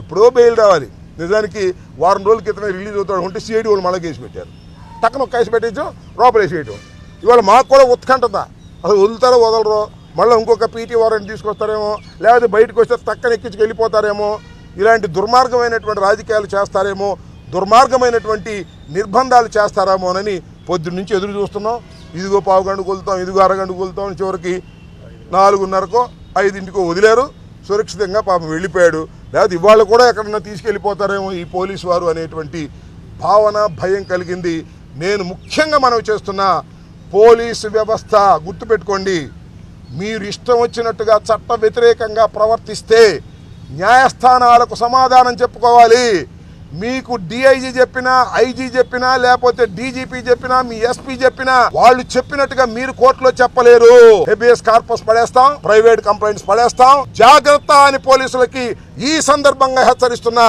ఎప్పుడో బెయిల్ రావాలి. నిజానికి వారం రోజుల క్రితమే రిలీజ్ అవుతాడు ఉంటే సిఐడి వాళ్ళు మళ్ళీ కేసు పెట్టారు. టక్కన ఒక కేసు పెట్టేయచ్చు లోపల వేసేయటం ఇవాళ మాకు కూడా ఉత్కంఠత. అసలు వదులుతారో వదలరో మళ్ళీ ఇంకొక పీటీ వారెంట్ తీసుకొస్తారేమో లేకపోతే బయటకు వస్తే టక్కన ఎక్కించుకు వెళ్ళిపోతారేమో ఇలాంటి దుర్మార్గమైనటువంటి రాజకీయాలు చేస్తారేమో దుర్మార్గమైనటువంటి నిర్బంధాలు చేస్తారేమోనని పొద్దున్న నుంచి ఎదురు చూస్తున్నాం. ఇదిగో పావు కొలుతాం ఇదిగో అరగండు కొలుతాం చివరికి నాలుగున్నరకో ఐదింటికో వదిలారు. సురక్షితంగా పాపం వెళ్ళిపోయాడు. లేదా ఇవాళ కూడా ఎక్కడన్నా తీసుకెళ్ళిపోతారేమో ఈ పోలీసు వారు అనేటువంటి భావన భయం కలిగింది. నేను ముఖ్యంగా మనం చేస్తున్న పోలీసు వ్యవస్థ గుర్తుపెట్టుకోండి. మీరు ఇష్టం వచ్చినట్టుగా చట్ట వ్యతిరేకంగా ప్రవర్తిస్తే న్యాయస్థానాలకు సమాధానం చెప్పుకోవాలి. మీకు డిఐజీ చెప్పినా ఐజీ చెప్పినా లేకపోతే డీజీపీ చెప్పినా మీ ఎస్పీ చెప్పినా వాళ్ళు చెప్పినట్టుగా మీరు కోర్టులో చెప్పలేరు. హెబియస్ కార్పస్ పడేస్తాం ప్రైవేట్ కంప్లైంట్స్ పడేస్తాం. జాగ్రత్త అని పోలీసులకి ఈ సందర్భంగా హెచ్చరిస్తున్నా.